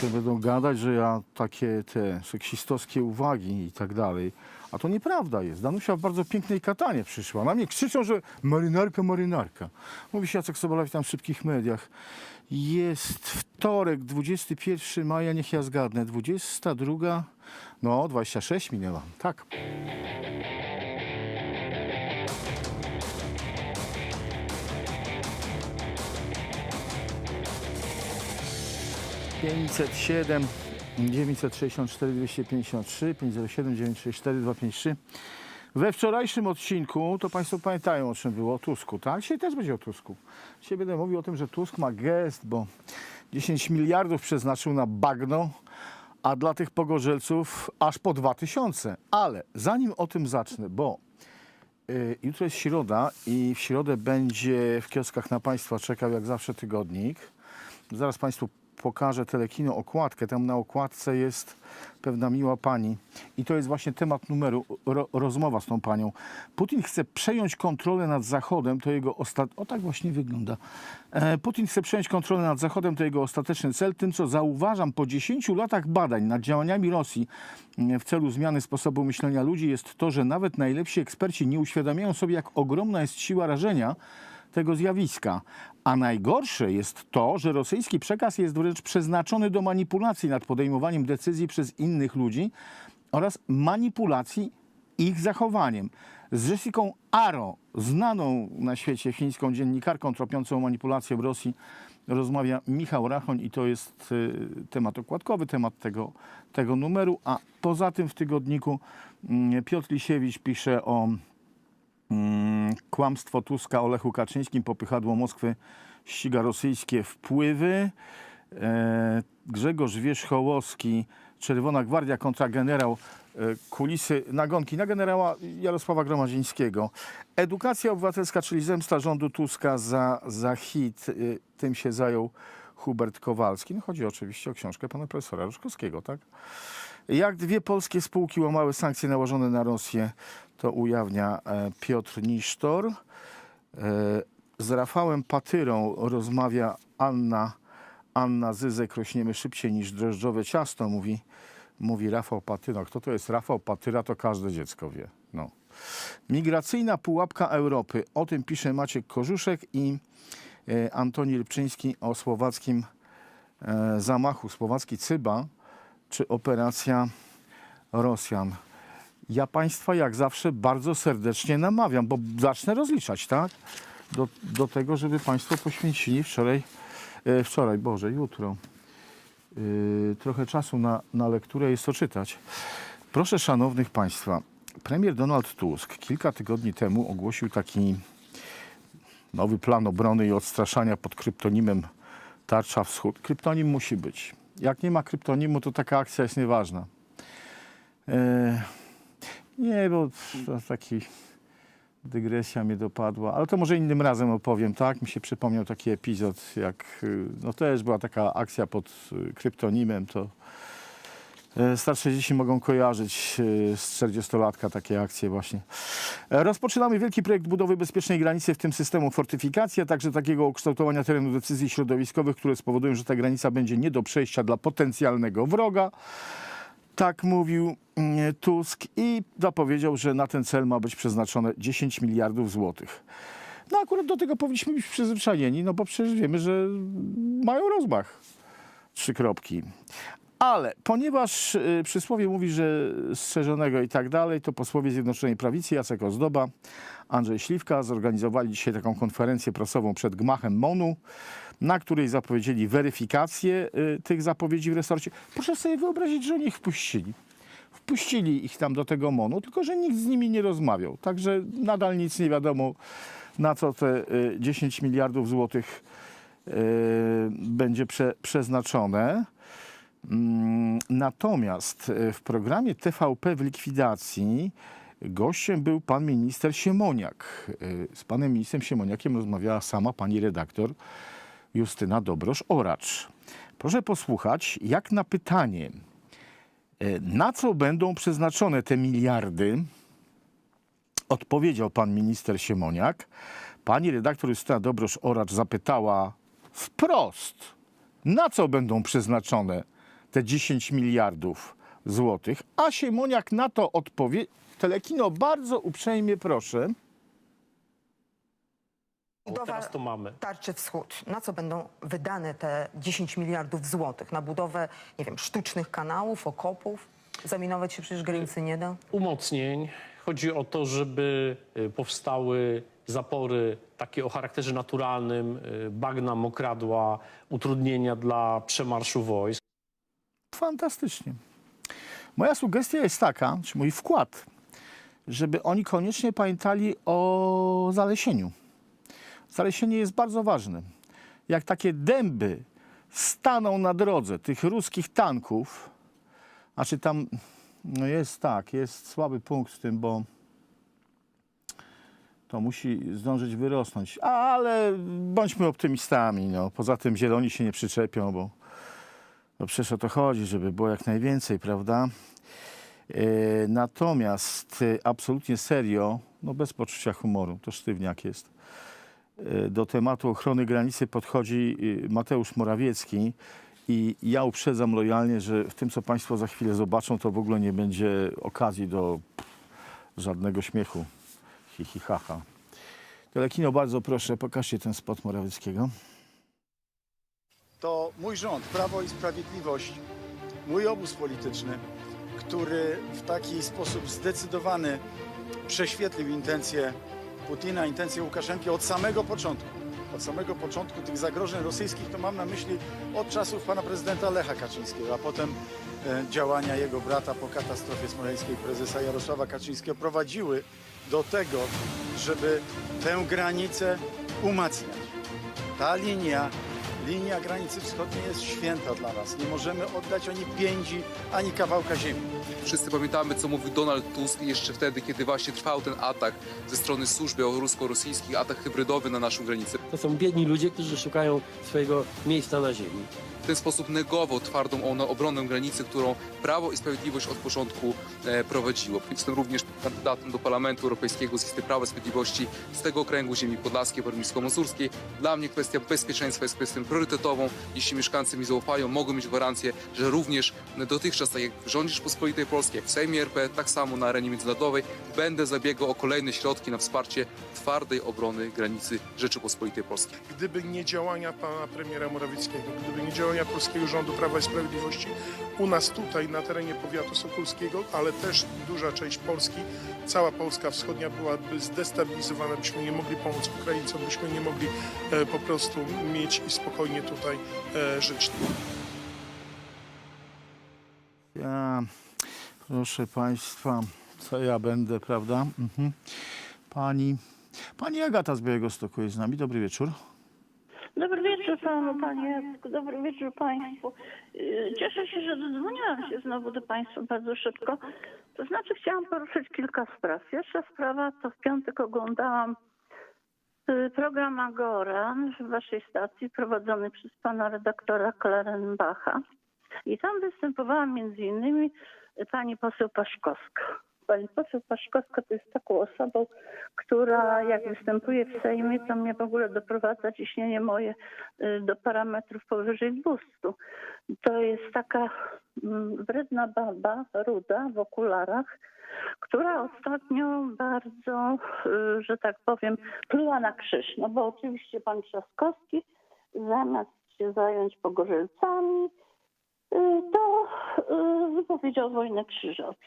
potem będą gadać, że ja takie te seksistowskie uwagi i tak dalej. A to nieprawda jest. Danusia w bardzo pięknej katanie przyszła. Na mnie krzyczą, że marynarka, marynarka. Mówi się Jacek Sobolewicz tam w szybkich mediach. Jest wtorek, 21 maja, niech ja zgadnę, 22, no 26 minęła, tak. Pięćset siedem, 964 253 507 964 253. We wczorajszym odcinku, to Państwo pamiętają o czym było, o Tusku, tak? Dzisiaj też będzie o Tusku. Dzisiaj będę mówił o tym, że Tusk ma gest, bo 10 miliardów przeznaczył na bagno, a dla tych pogorzelców aż po 2000. Ale zanim o tym zacznę, bo y, jutro jest środa i w środę będzie w kioskach na Państwa czekał jak zawsze tygodnik. Zaraz Państwu pokażę telekino okładkę. Tam na okładce jest pewna miła pani. I to jest właśnie temat numeru, ro, rozmowa z tą panią. Putin chce przejąć kontrolę nad Zachodem, to jego ostat... O tak właśnie wygląda. E, Putin chce przejąć kontrolę nad Zachodem, to jego ostateczny cel. Tym, co zauważam po 10 latach badań nad działaniami Rosji mm, w celu zmiany sposobu myślenia ludzi, jest to, że nawet najlepsi eksperci nie uświadamiają sobie, jak ogromna jest siła rażenia tego zjawiska. A najgorsze jest to, że rosyjski przekaz jest wręcz przeznaczony do manipulacji nad podejmowaniem decyzji przez innych ludzi oraz manipulacji ich zachowaniem. Z Jessicą Aro, znaną na świecie chińską dziennikarką tropiącą manipulację w Rosji, rozmawia Michał Rachoń i to jest y, temat okładkowy, temat tego, tego numeru. A poza tym w tygodniku mm, Piotr Lisiewicz pisze o kłamstwo Tuska o Lechu Kaczyńskim, popychadło Moskwy, ściga rosyjskie wpływy. E, Grzegorz Wierzchołowski, Czerwona Gwardia kontra generał, e, kulisy nagonki na generała Jarosława Gromadzińskiego. Edukacja obywatelska, czyli zemsta rządu Tuska za, za hit. E, Tym się zajął Hubert Kowalski. No, chodzi oczywiście o książkę pana profesora Ruszkowskiego, tak? Jak dwie polskie spółki łamały sankcje nałożone na Rosję, to ujawnia e, Piotr Nisztor. E, Z Rafałem Patyrą rozmawia Anna, Anna Zyzek. Rośniemy szybciej niż drożdżowe ciasto, mówi, mówi Rafał Patyra. Kto to jest Rafał Patyra, to każde dziecko wie. No. Migracyjna pułapka Europy. O tym pisze Maciek Korzuszek i e, Antoni Lipczyński o słowackim zamachu. Słowacki Cyba czy operacja Rosjan. Ja Państwa jak zawsze bardzo serdecznie namawiam, bo zacznę rozliczać, tak? Do, do tego, żeby Państwo poświęcili wczoraj, e, wczoraj, Boże, jutro, yy, trochę czasu na, na lekturę jest to czytać. Proszę Szanownych Państwa, premier Donald Tusk kilka tygodni temu ogłosił taki nowy plan obrony i odstraszania pod kryptonimem Tarcza Wschód. Kryptonim musi być. Jak nie ma kryptonimu, to taka akcja jest nieważna. E, nie, bo to taki dygresja mnie dopadła, ale to może innym razem opowiem, tak? Mi się przypomniał taki epizod, jak y, no też była taka akcja pod y, kryptonimem, to starsze dzieci mogą kojarzyć y, z 40-latka takie akcje właśnie. E, Rozpoczynamy wielki projekt budowy bezpiecznej granicy, w tym systemu fortyfikacji, a także takiego ukształtowania terenu decyzji środowiskowych, które spowodują, że ta granica będzie nie do przejścia dla potencjalnego wroga. Tak mówił mm, Tusk i zapowiedział, że na ten cel ma być przeznaczone 10 miliardów złotych. No akurat do tego powinniśmy być przyzwyczajeni, no bo przecież wiemy, że mają rozmach. Trzy kropki. Ale ponieważ y, przysłowie mówi, że strzeżonego i tak dalej, to posłowie Zjednoczonej Prawicy Jacek Ozdoba, Andrzej Śliwka zorganizowali dzisiaj taką konferencję prasową przed gmachem MONU, na której zapowiedzieli weryfikację y, tych zapowiedzi w resorcie. Proszę sobie wyobrazić, że oni ich wpuścili. Wpuścili ich tam do tego MONU, tylko że nikt z nimi nie rozmawiał. Także nadal nic nie wiadomo, na co te y, 10 miliardów złotych y, będzie prze, przeznaczone. Mm, Natomiast e, w programie TVP w likwidacji gościem był pan minister Siemoniak. E, Z panem ministrem Siemoniakiem rozmawiała sama pani redaktor Justyna Dobrosz-Oracz. Proszę posłuchać, jak na pytanie, e, na co będą przeznaczone te miliardy, odpowiedział pan minister Siemoniak. Pani redaktor Justyna Dobrosz-Oracz zapytała wprost, na co będą przeznaczone te 10 miliardów złotych. A Siemoniak na to odpowie. Telekino, bardzo uprzejmie proszę. Budowa teraz to mamy. Tarczy Wschód. Na co będą wydane te 10 miliardów złotych? Na budowę, nie wiem, sztucznych kanałów, okopów? Zaminować się przecież granicy nie da. Umocnień. Chodzi o to, żeby y, powstały zapory takie o charakterze naturalnym, y, bagna, mokradła, utrudnienia dla przemarszu wojsk. Fantastycznie. Moja sugestia jest taka, czy mój wkład, żeby oni koniecznie pamiętali o zalesieniu. Zalesienie jest bardzo ważne. Jak takie dęby staną na drodze tych ruskich tanków, znaczy tam no jest tak, jest słaby punkt w tym, bo to musi zdążyć wyrosnąć. Ale bądźmy optymistami. No. Poza tym zieloni się nie przyczepią, bo no przecież o to chodzi, żeby było jak najwięcej, prawda? E, natomiast e, absolutnie serio, no bez poczucia humoru, to sztywniak jest, e, do tematu ochrony granicy podchodzi Mateusz Morawiecki i ja uprzedzam lojalnie, że w tym, co Państwo za chwilę zobaczą, to w ogóle nie będzie okazji do żadnego śmiechu. Hi, hi, ha, ha. Telekino, bardzo proszę, pokażcie ten spot Morawieckiego. To mój rząd, Prawo i Sprawiedliwość, mój obóz polityczny, który w taki sposób zdecydowany prześwietlił intencje Putina, intencje Łukaszenki od samego początku. Od samego początku tych zagrożeń rosyjskich to mam na myśli od czasów pana prezydenta Lecha Kaczyńskiego, a potem e, działania jego brata po katastrofie smoleńskiej, prezesa Jarosława Kaczyńskiego prowadziły do tego, żeby tę granicę umacniać. Ta linia, linia granicy wschodniej jest święta dla nas. Nie możemy oddać ani piędzi, ani kawałka ziemi. Wszyscy pamiętamy, co mówił Donald Tusk jeszcze wtedy, kiedy właśnie trwał ten atak ze strony służb białorusko-rosyjskich, atak hybrydowy na naszą granicę. To są biedni ludzie, którzy szukają swojego miejsca na ziemi. W ten sposób negował twardą ono- obronę granicy, którą Prawo i Sprawiedliwość od początku e, prowadziło. Jestem również kandydatem do Parlamentu Europejskiego z listy Prawa i Sprawiedliwości z tego okręgu ziemi podlaskiej, warmińsko-mazurskiej. Dla mnie kwestia bezpieczeństwa jest kwestią priorytetową. Jeśli mieszkańcy mi zaufają, mogą mieć gwarancję, że również dotychczas, tak jak w rządzie Polskiej, jak w Sejmie RP, tak samo na arenie międzynarodowej, będę zabiegał o kolejne środki na wsparcie twardej obrony granicy Rzeczypospolitej Polskiej. gdyby nie działania pana premiera Morawieckiego, gdyby nie działania polskiego rządu Prawa i Sprawiedliwości, u nas tutaj na terenie powiatu sokolskiego, ale też duża część Polski, cała Polska wschodnia byłaby zdestabilizowana, byśmy nie mogli pomóc Ukraińcom, byśmy nie mogli e, po prostu mieć i spokojnie tutaj e, żyć. Ja, proszę Państwa, co ja będę, prawda? Mhm. Pani, pani Agata z Białego Stoku jest z nami. Dobry wieczór. Dobry wieczór panu, panie Jacku. Dobry wieczór państwu. Yy, Cieszę się, że dodzwoniłam się znowu do państwa bardzo szybko. To znaczy chciałam poruszyć kilka spraw. Pierwsza sprawa to w piątek oglądałam program Agora w waszej stacji prowadzony przez pana redaktora Klarenbacha. I tam występowała między innymi pani poseł Paszkowska. Pani poseł Paszkowska to jest taką osobą, która jak występuje w Sejmie, to mnie w ogóle doprowadza ciśnienie moje y, do parametrów powyżej 200. To jest taka mm, wredna baba, ruda w okularach, która ostatnio bardzo, y, że tak powiem, pluła na krzyż. No bo oczywiście pan Trzaskowski zamiast się zająć pogorzelcami, y, to wypowiedział wojnę krzyżowi.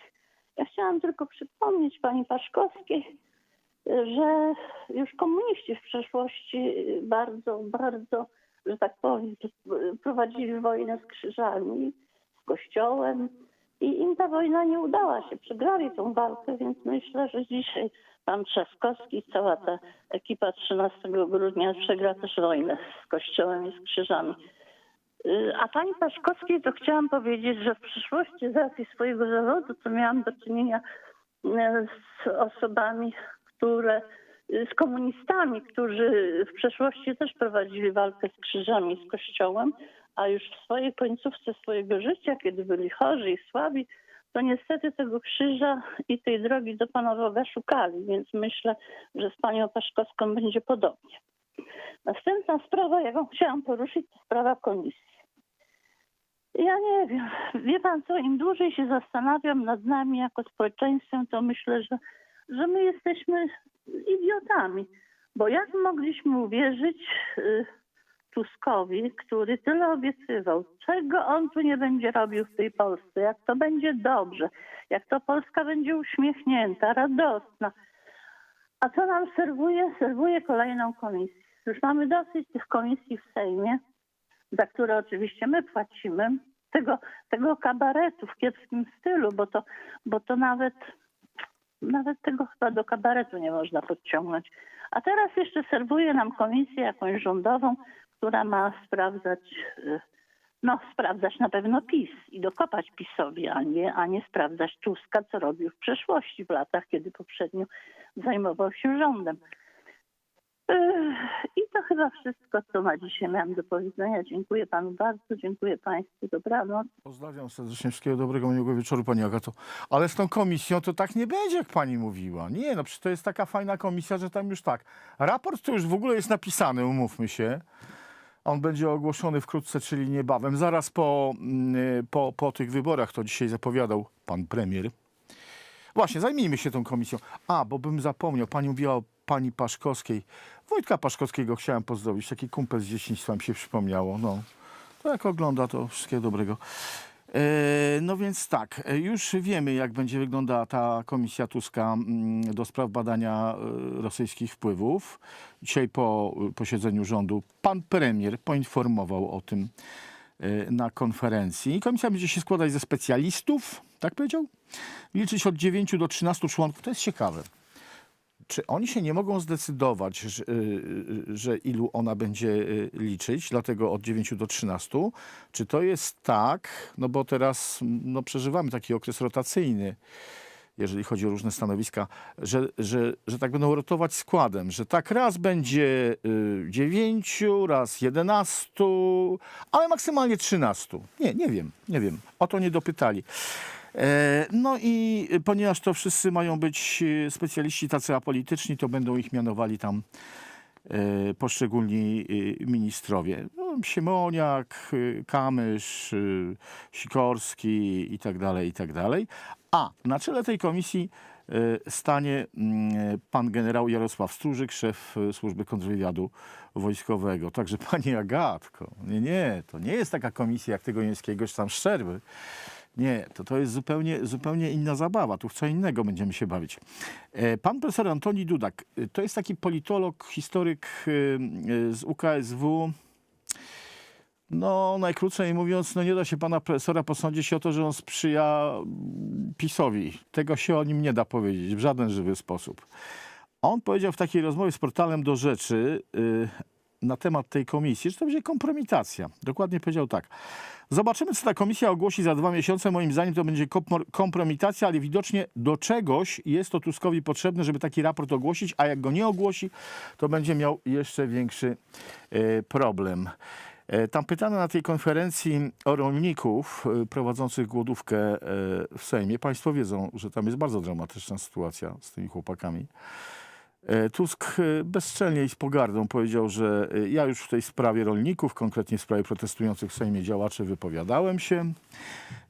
Ja chciałam tylko przypomnieć pani Paszkowskiej, że już komuniści w przeszłości bardzo, bardzo, że tak powiem, prowadzili wojnę z krzyżami, z kościołem i im ta wojna nie udała się. Przegrali tą walkę, więc myślę, że dzisiaj pan Trzaskowski i cała ta ekipa 13 grudnia przegra też wojnę z kościołem i z krzyżami. Y, A pani Paszkowskiej to chciałam powiedzieć, że w przyszłości z racji swojego zawodu to miałam do czynienia y, z osobami, które y, z komunistami, którzy w przeszłości też prowadzili walkę z krzyżami, z kościołem, a już w swojej końcówce swojego życia, kiedy byli chorzy i słabi, to niestety tego krzyża i tej drogi do Pana Boga szukali, więc myślę, że z panią Paszkowską będzie podobnie. Następna sprawa, jaką chciałam poruszyć, to sprawa komisji. Ja nie wiem. Wie pan co, im dłużej się zastanawiam nad nami jako społeczeństwem, to myślę, że, że my jesteśmy idiotami. Bo jak mogliśmy uwierzyć y, Tuskowi, który tyle obiecywał, czego on tu nie będzie robił w tej Polsce, jak to będzie dobrze, jak to Polska będzie uśmiechnięta, radosna. A co nam serwuje? Serwuje kolejną komisję. Już mamy dosyć tych komisji w Sejmie, za które oczywiście my płacimy, tego, tego kabaretu w kiepskim stylu, bo to, bo to nawet, nawet tego chyba do kabaretu nie można podciągnąć. A teraz jeszcze serwuje nam komisję jakąś rządową, która ma sprawdzać, y, no sprawdzać na pewno PiS i dokopać PiSowi, a nie, a nie sprawdzać Tuska, co robił w przeszłości, w latach, kiedy poprzednio zajmował się rządem. Ech, I to chyba wszystko, co na dzisiaj miałam do powiedzenia. Dziękuję panu bardzo, dziękuję państwu. Dobranoc. Pozdrawiam serdecznie, wszystkiego dobrego, miłego wieczoru Pani Agato. Ale z tą komisją to tak nie będzie, jak Pani mówiła. Nie, no przecież to jest taka fajna komisja, że tam już tak. Raport to już w ogóle jest napisany, umówmy się. On będzie ogłoszony wkrótce, czyli niebawem, zaraz po, mm, po, po tych wyborach, to dzisiaj zapowiadał Pan Premier. Właśnie, zajmijmy się tą komisją. A, bo bym zapomniał, Pani mówiła o Pani Paszkowskiej. Wojtka Paszkowskiego chciałem pozdrowić, taki kumpel z dzieciństwa mi się przypomniało. No, to jak ogląda, to wszystkiego dobrego. E, No więc tak, e, już wiemy, jak będzie wyglądała ta komisja Tuska mm, do spraw badania e, rosyjskich wpływów. Dzisiaj po posiedzeniu rządu pan premier poinformował o tym na konferencji. Komisja będzie się składać ze specjalistów, tak powiedział? Liczyć od 9 do 13 członków. To jest ciekawe czy oni się nie mogą zdecydować, że, y, że ilu ona będzie y, liczyć, dlatego od 9 do 13? Czy to jest tak, no bo teraz no, przeżywamy taki okres rotacyjny, jeżeli chodzi o różne stanowiska, że, że, że tak będą rotować składem, że tak raz będzie y, 9, raz 11, ale maksymalnie 13. Nie, nie wiem, nie wiem. O to nie dopytali. E, No i ponieważ to wszyscy mają być e, specjaliści tacy apolityczni, to będą ich mianowali tam e, poszczególni ministrowie. No, Siemoniak, Kamysz, Sikorski i tak dalej, i tak dalej. A na czele tej komisji stanie mm, pan generał Jarosław Strużyk, szef służby kontrwywiadu wojskowego. Także pani Agatko, nie, nie, to nie jest taka komisja jak tego niemieckiego, czy tam Szczerby. Nie, to, to jest zupełnie, zupełnie inna zabawa. Tu w co innego będziemy się bawić. E, Pan profesor Antoni Dudak, e, to jest taki politolog, historyk e, z UKSW. No, najkrócej mówiąc, no nie da się pana profesora posądzić o to, że on sprzyja mm, PiSowi. Tego się o nim nie da powiedzieć w żaden żywy sposób. On powiedział w takiej rozmowie z portalem do rzeczy y, na temat tej komisji, że to będzie kompromitacja. Dokładnie powiedział tak. Zobaczymy, co ta komisja ogłosi za dwa miesiące. Moim zdaniem to będzie kompromitacja, ale widocznie do czegoś jest to Tuskowi potrzebne, żeby taki raport ogłosić, a jak go nie ogłosi, to będzie miał jeszcze większy e, problem. E, Tam pytano na tej konferencji o rolników e, prowadzących głodówkę w Sejmie. Państwo wiedzą, że tam jest bardzo dramatyczna sytuacja z tymi chłopakami. E, Tusk e, bezczelnie i z pogardą powiedział, że e, ja już w tej sprawie rolników, konkretnie w sprawie protestujących w Sejmie działaczy, wypowiadałem się.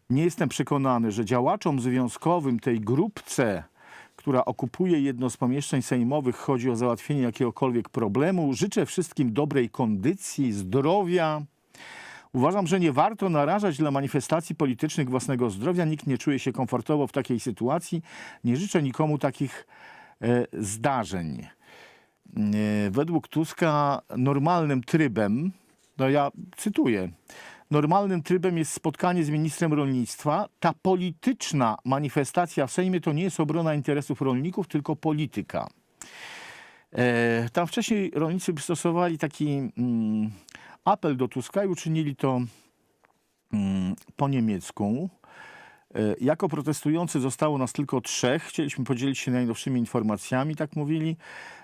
Nie jestem przekonany, że działaczom związkowym tej grupce, która okupuje jedno z pomieszczeń sejmowych, chodzi o załatwienie jakiegokolwiek problemu. Życzę wszystkim dobrej kondycji, zdrowia. Uważam, że nie warto narażać dla manifestacji politycznych własnego zdrowia. Nikt nie czuje się komfortowo w takiej sytuacji. Nie życzę nikomu takich zdarzeń. E, według Tuska normalnym trybem, no ja cytuję, normalnym trybem jest spotkanie z ministrem rolnictwa. Ta polityczna manifestacja w Sejmie to nie jest obrona interesów rolników, tylko polityka. E, Tam wcześniej rolnicy stosowali taki mm, apel do Tuska i uczynili to mm, po niemiecku. E, Jako protestujący zostało nas tylko trzech. Chcieliśmy podzielić się najnowszymi informacjami, tak mówili.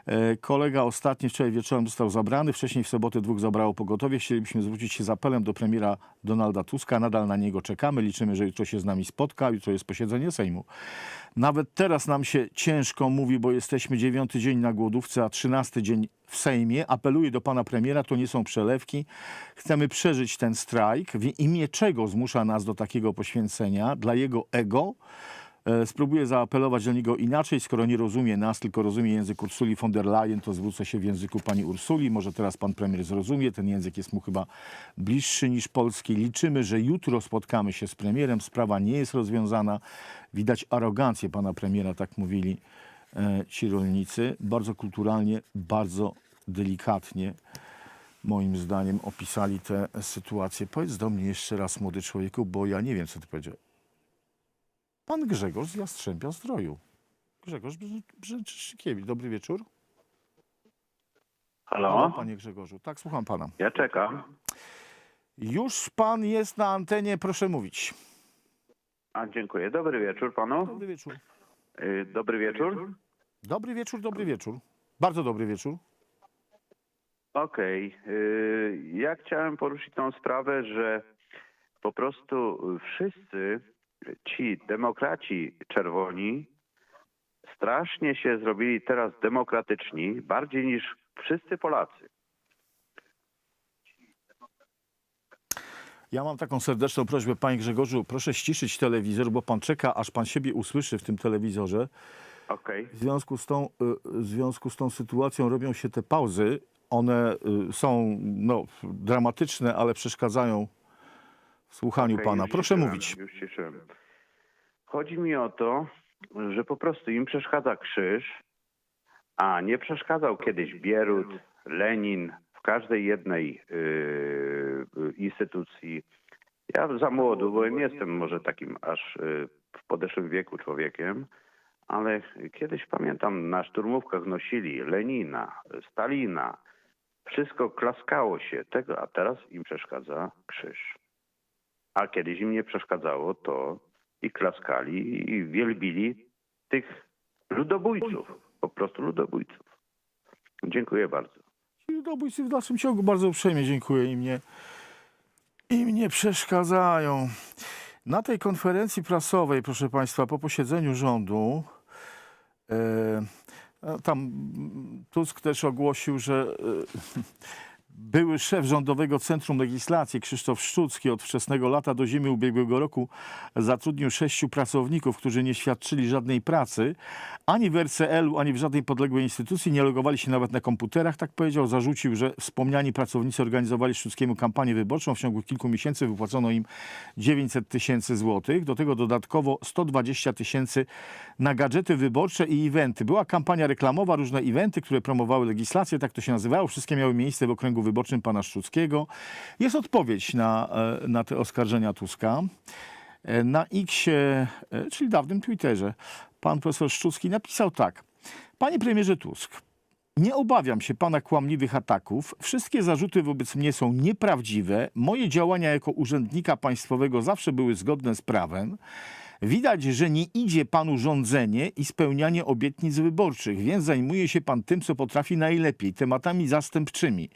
E, Kolega ostatni wczoraj wieczorem został zabrany. Wcześniej w sobotę dwóch zabrało pogotowie. Chcielibyśmy zwrócić się z apelem do premiera Donalda Tuska. Nadal na niego czekamy. Liczymy, że jutro się z nami spotka. Jutro jest posiedzenie Sejmu. Nawet teraz nam się ciężko mówi, bo jesteśmy dziewiąty dzień na głodówce, a trzynasty dzień w Sejmie. Apeluję do pana premiera, to nie są przelewki. Chcemy przeżyć ten strajk. W imię czego zmusza nas do takiego poświęcenia? Dla jego ego? E, Spróbuję zaapelować do niego inaczej. Skoro nie rozumie nas, tylko rozumie język Ursuli von der Leyen, to zwrócę się w języku pani Ursuli. Może teraz pan premier zrozumie. Ten język jest mu chyba bliższy niż polski. Liczymy, że jutro spotkamy się z premierem. Sprawa nie jest rozwiązana. Widać arogancję pana premiera, tak mówili ci rolnicy. Bardzo kulturalnie, bardzo delikatnie moim zdaniem opisali tę sytuację. Powiedz do mnie jeszcze raz, młody człowieku, bo ja nie wiem, co ty powiedziałeś. Pan Grzegorz z Jastrzębia Zdroju. Grzegorz Brzęczyszkiewicz. Dobry wieczór. Halo? Panie Grzegorzu. Tak, słucham pana. Ja czekam. Już pan jest na antenie, proszę mówić. A, dziękuję. Dobry wieczór panu. Dobry wieczór. Y, Dobry wieczór. Dobry wieczór, dobry wieczór. Bardzo dobry wieczór. Okej. Y, Ja chciałem poruszyć tą sprawę, że po prostu wszyscy ci demokraci czerwoni strasznie się zrobili teraz demokratyczni, bardziej niż wszyscy Polacy. Ja mam taką serdeczną prośbę, panie Grzegorzu, proszę ściszyć telewizor, bo pan czeka, aż pan siebie usłyszy w tym telewizorze. Okej. W związku z tą, y, w związku z tą sytuacją robią się te pauzy. One y, są no, dramatyczne, ale przeszkadzają w słuchaniu Okej, pana. Proszę ciszyłem, mówić. Już ciszyłem. Chodzi mi o to, że po prostu im przeszkadza krzyż, a nie przeszkadzał kiedyś Bierut, Lenin każdej jednej yy, yy, instytucji. Ja za młodu byłem, jestem może takim aż yy, w podeszłym wieku człowiekiem, ale kiedyś pamiętam na szturmówkach nosili Lenina, Stalina. Wszystko klaskało się tego, a teraz im przeszkadza krzyż. A kiedyś im nie przeszkadzało to i klaskali i wielbili tych ludobójców, po prostu ludobójców. Dziękuję bardzo. I ludobójcy w dalszym ciągu bardzo uprzejmie dziękuję im nie, im nie przeszkadzają. Na tej konferencji prasowej, proszę Państwa, po posiedzeniu rządu, e, tam Tusk też ogłosił, że e, były szef Rządowego Centrum Legislacji Krzysztof Szczucki od wczesnego lata do zimy ubiegłego roku zatrudnił sześciu pracowników, którzy nie świadczyli żadnej pracy, ani w RCL-u, ani w żadnej podległej instytucji, nie logowali się nawet na komputerach, tak powiedział. Zarzucił, że wspomniani pracownicy organizowali Szczuckiemu kampanię wyborczą. W ciągu kilku miesięcy wypłacono im 900 tysięcy złotych. Do tego dodatkowo 120 tysięcy na gadżety wyborcze i eventy. Była kampania reklamowa, różne eventy, które promowały legislację, tak to się nazywało. Wszystkie miały miejsce w okręgu wyborczym pana Szczuckiego. Jest odpowiedź na, e, na te oskarżenia Tuska. E, Na X, czyli dawnym Twitterze, pan profesor Szczucki napisał tak. Panie premierze Tusk, nie obawiam się pana kłamliwych ataków. Wszystkie zarzuty wobec mnie są nieprawdziwe. Moje działania jako urzędnika państwowego zawsze były zgodne z prawem. Widać, że nie idzie panu rządzenie i spełnianie obietnic wyborczych, więc zajmuje się pan tym, co potrafi najlepiej, tematami zastępczymi.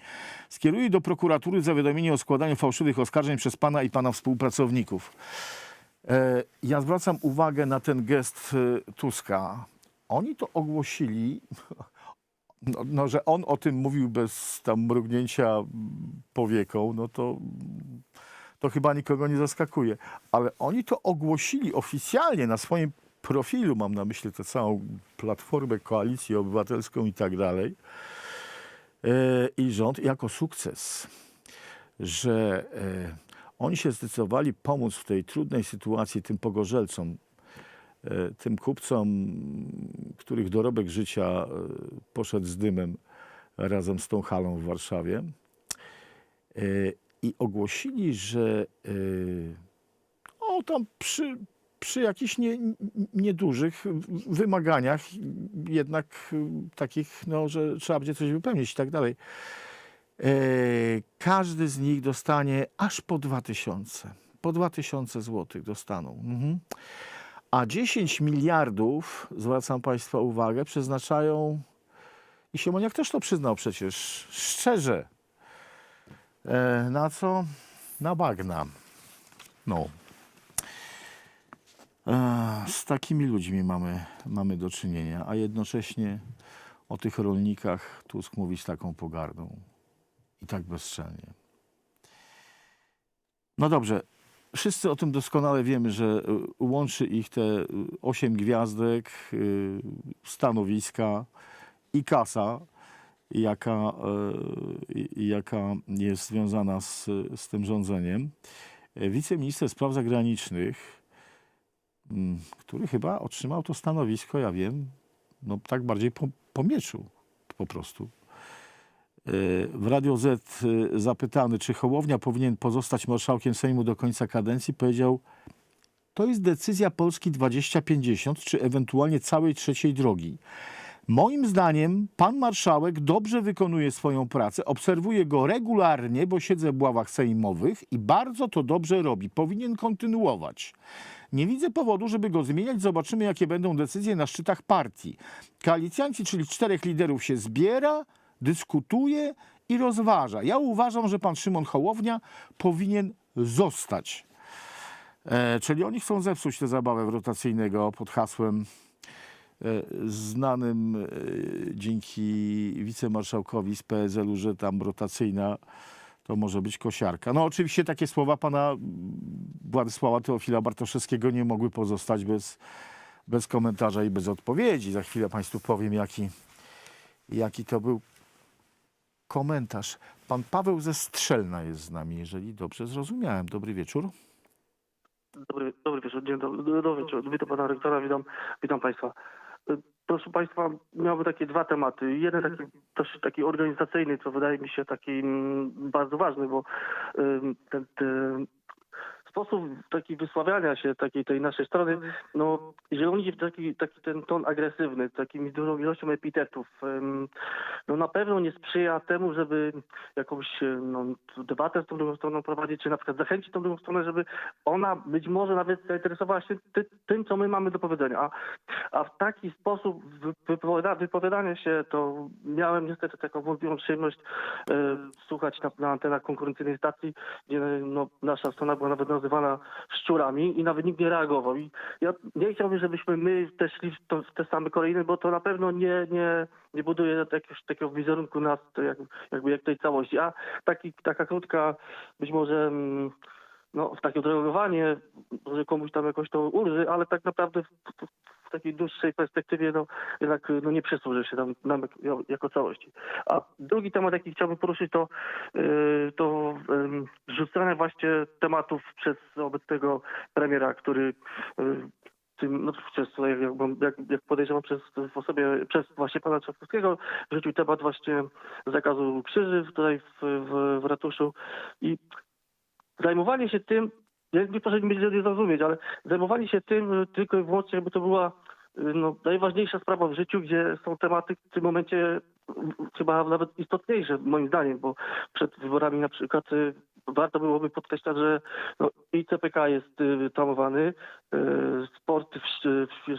Skieruję do prokuratury zawiadomienie o składaniu fałszywych oskarżeń przez pana i pana współpracowników. E, Ja zwracam uwagę na ten gest e, Tuska. Oni to ogłosili, no, no, że on o tym mówił bez tam mrugnięcia powieką, no to, to chyba nikogo nie zaskakuje. Ale oni to ogłosili oficjalnie na swoim profilu, mam na myśli tę całą platformę, koalicję obywatelską i tak dalej. E, I rząd jako sukces, że e, oni się zdecydowali pomóc w tej trudnej sytuacji tym pogorzelcom, e, tym kupcom, których dorobek życia poszedł z dymem razem z tą halą w Warszawie. I ogłosili, że e, o tam przy, przy jakichś nie, niedużych wymaganiach, jednak e, takich, no, że trzeba będzie coś wypełnić i tak dalej. E, każdy z nich dostanie aż po 2000. Po 2000 złotych dostaną. Mhm. A 10 miliardów, zwracam Państwa uwagę, przeznaczają, i Siemoniak też to przyznał przecież, szczerze, e, na co? Na bagna. No. E, z takimi ludźmi mamy, mamy do czynienia, a jednocześnie o tych rolnikach Tusk mówi z taką pogardą i tak bezczelnie. No dobrze, wszyscy o tym doskonale wiemy, że y, łączy ich te osiem gwiazdek, stanowiska i kasa, jaka, i- jaka jest związana z, z tym rządzeniem. E, Wiceminister spraw zagranicznych, mm, który chyba otrzymał to stanowisko, ja wiem, no tak bardziej po, po mieczu po prostu. E, W Radio Z e, zapytany, czy Hołownia powinien pozostać marszałkiem Sejmu do końca kadencji, powiedział, to jest decyzja Polski 2050, czy ewentualnie całej trzeciej drogi. Moim zdaniem pan marszałek dobrze wykonuje swoją pracę, obserwuję go regularnie, bo siedzę w ławach sejmowych i bardzo to dobrze robi. Powinien kontynuować. Nie widzę powodu, żeby go zmieniać. Zobaczymy, jakie będą decyzje na szczytach partii. Koalicjanci, czyli czterech liderów, się zbiera, dyskutuje i rozważa. Ja uważam, że pan Szymon Hołownia powinien zostać. E, czyli oni chcą zepsuć tę zabawę rotacyjnego pod hasłem znanym e, dzięki wicemarszałkowi z PSL-u, że tam rotacyjna to może być kosiarka. No oczywiście takie słowa pana Władysława Teofila Bartoszewskiego nie mogły pozostać bez, bez komentarza i bez odpowiedzi. Za chwilę państwu powiem, jaki, jaki to był komentarz. Pan Paweł ze Strzelna jest z nami, jeżeli dobrze zrozumiałem. Dobry wieczór. Dobry, dobry wieczór, dzień dobry, dobry wieczór. Witam pana rektora, witam, witam państwa. Y, Proszę państwa, miałbym takie dwa tematy. Jeden taki też taki organizacyjny, co wydaje mi się taki mm, bardzo ważny, bo ten, ten sposób taki wysławiania się takiej tej naszej strony, no zieloni taki, taki ten ton agresywny, takimi dużą ilością epitetów, no na pewno nie sprzyja temu, żeby jakąś no, debatę z tą drugą stroną prowadzić, czy na przykład zachęcić tą drugą stronę, żeby ona być może nawet zainteresowała się ty, tym, co my mamy do powiedzenia. A, a w taki sposób wy- wypowiada, wypowiadania się, to miałem niestety taką wątpliwą przyjemność e, słuchać na, na antenach konkurencyjnej stacji, gdzie no, nasza strona była nawet nazywana szczurami i nawet nikt nie reagował. I ja nie chciałbym, żebyśmy my też szli w, to, w te same kolejne, bo to na pewno nie, nie, nie buduje jakiegoś takiego wizerunku nas, jak, jakby jak tej całości. A taki, taka krótka, być może mm, no, takie odreagowanie, że komuś tam jakoś to ulży, ale tak naprawdę w, w, w takiej dłuższej perspektywie no, jednak no, nie przysłuży się nam, nam jak- jako całości. A drugi temat, jaki chciałbym poruszyć, to, yy, to yy, rzucanie właśnie tematów przez obecnego premiera, który yy, no, przez, jak, jak, jak podejrzewam, przez, w osobie, przez właśnie pana Trzaskowskiego rzucił temat właśnie zakazu krzyży tutaj w, w, w ratuszu i zajmowanie się tym, nie mnie źle nie zrozumieć, ale zajmowanie się tym y, tylko i wyłącznie, jakby to była y, no, najważniejsza sprawa w życiu, gdzie są tematy w tym momencie y, chyba nawet istotniejsze moim zdaniem, bo przed wyborami na przykład warto byłoby podkreślać, że no, i CPK jest y, tamowany, y, sport w, w,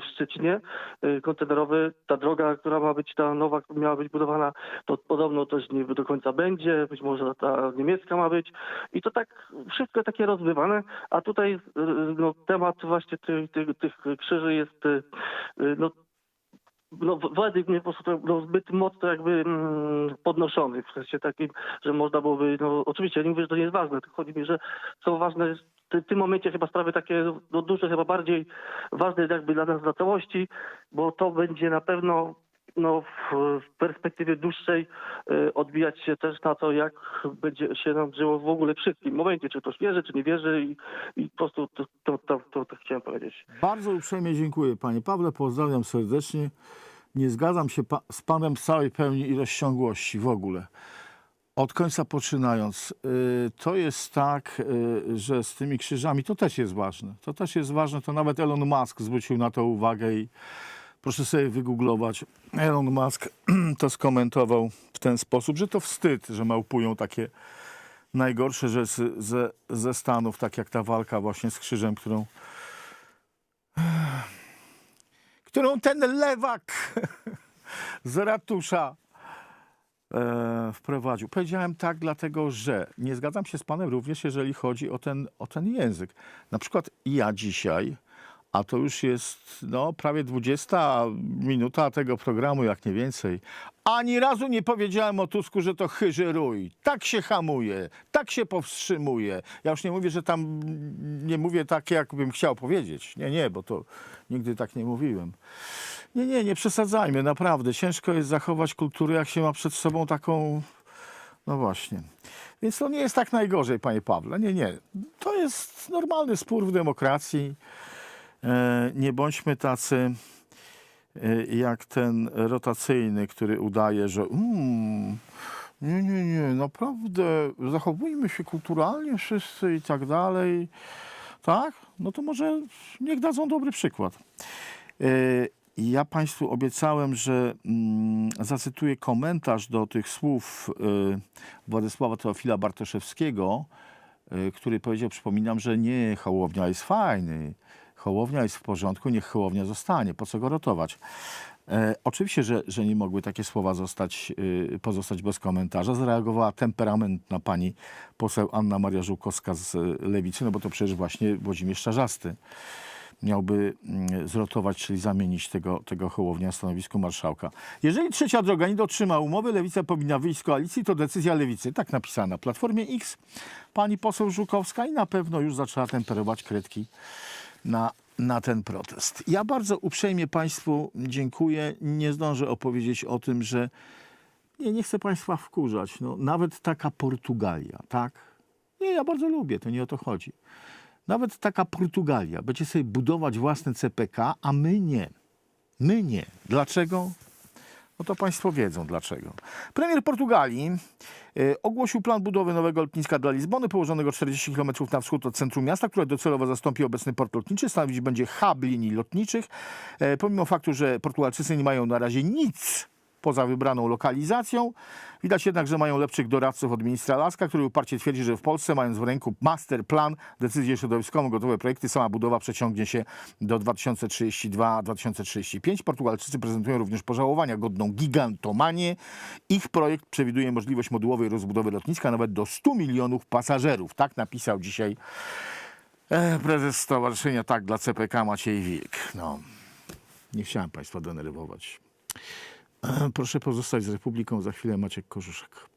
w Szczecinie, y, kontenerowy, ta droga, która ma być ta nowa, która miała być budowana, to podobno też nie do końca będzie, być może ta niemiecka ma być. I to tak wszystko takie rozbywane, a tutaj y, no, temat właśnie tych, tych, tych krzyży jest y, y, no, no, według mnie po prostu no, zbyt mocno jakby mm, podnoszony, w sensie takim, że można byłoby, no oczywiście ja nie mówię, że to nie jest ważne, tylko chodzi mi, że są ważne ty- w tym momencie chyba sprawy takie no, duże, chyba bardziej ważne jakby dla nas, dla całości, bo to będzie na pewno no, w, perspektywie dłuższej e, odbijać się też na to, jak będzie się nam żyło w ogóle wszystkim momencie, czy ktoś wierzy, czy nie wierzy i, i po prostu to, to, to, to, to chciałem powiedzieć. Bardzo uprzejmie dziękuję panie Pawle, pozdrawiam serdecznie. Nie zgadzam się pa z panem w całej pełni i rozciągłości w ogóle. Od końca poczynając, y, to jest tak, y, że z tymi krzyżami to też jest ważne. To też jest ważne, to nawet Elon Musk zwrócił na to uwagę i proszę sobie wygooglować. Elon Musk to skomentował w ten sposób, że to wstyd, że małpują takie najgorsze rzeczy ze, ze Stanów, tak jak ta walka właśnie z krzyżem, którą którą ten lewak z ratusza e, wprowadził. Powiedziałem tak, dlatego że nie zgadzam się z panem również, jeżeli chodzi o ten, o ten język. Na przykład ja dzisiaj a to już jest no, prawie 20 minuta tego programu, jak nie więcej. Ani razu nie powiedziałem o Tusku, że to chyży rój. Tak się hamuje, tak się powstrzymuje. Ja już nie mówię, że tam nie mówię tak, jakbym chciał powiedzieć. Nie, nie, bo to nigdy tak nie mówiłem. Nie, nie, nie przesadzajmy, naprawdę. Ciężko jest zachować kulturę, jak się ma przed sobą taką. No właśnie. Więc to nie jest tak najgorzej, panie Pawle. Nie, nie. To jest normalny spór w demokracji. E, nie bądźmy tacy e, jak ten rotacyjny, który udaje, że mm, nie, nie, nie, naprawdę zachowujmy się kulturalnie wszyscy i tak dalej. Tak? No to może niech dadzą dobry przykład. E, Ja Państwu obiecałem, że mm, zacytuję komentarz do tych słów Władysława Teofila Bartoszewskiego, który powiedział, przypominam, że nie, Hołownia jest fajny, Hołownia jest w porządku, niech Hołownia zostanie, po co go rotować. E, oczywiście, że, że nie mogły takie słowa zostać, y, pozostać bez komentarza. Zareagowała temperamentna pani poseł Anna Maria Żółkowska z y, Lewicy, no bo to przecież właśnie Włodzimierz Czarzasty miałby mm, zrotować, czyli zamienić tego, tego Hołownia na stanowisku marszałka. Jeżeli trzecia droga nie dotrzyma umowy, Lewica powinna wyjść z koalicji, to decyzja Lewicy. Tak napisana na Platformie X pani poseł Żukowska i na pewno już zaczęła temperować kredki na, na ten protest. Ja bardzo uprzejmie Państwu dziękuję. Nie zdążę opowiedzieć o tym, że nie, nie chcę Państwa wkurzać. No, nawet taka Portugalia, tak? Nie, ja bardzo lubię, to nie o to chodzi. Nawet taka Portugalia będzie sobie budować własne CPK, a my nie. My nie. Dlaczego? No to Państwo wiedzą dlaczego. Premier Portugalii e, ogłosił plan budowy nowego lotniska dla Lizbony, położonego 40 km na wschód od centrum miasta, które docelowo zastąpi obecny port lotniczy. Stanowić będzie hub linii lotniczych. E, pomimo faktu, że Portugalczycy nie mają na razie nic poza wybraną lokalizacją. Widać jednak, że mają lepszych doradców od ministra Laska, który uparcie twierdzi, że w Polsce, mając w ręku master plan, decyzję środowiskową, gotowe projekty, sama budowa przeciągnie się do 2032-2035. Portugalczycy prezentują również pożałowania godną gigantomanię. Ich projekt przewiduje możliwość modułowej rozbudowy lotniska nawet do 100 milionów pasażerów. Tak napisał dzisiaj e, prezes Stowarzyszenia Tak dla CPK Maciej Wilk. No, nie chciałem Państwa denerwować. Proszę pozostać z Republiką. Za chwilę Maciek Korzuszek.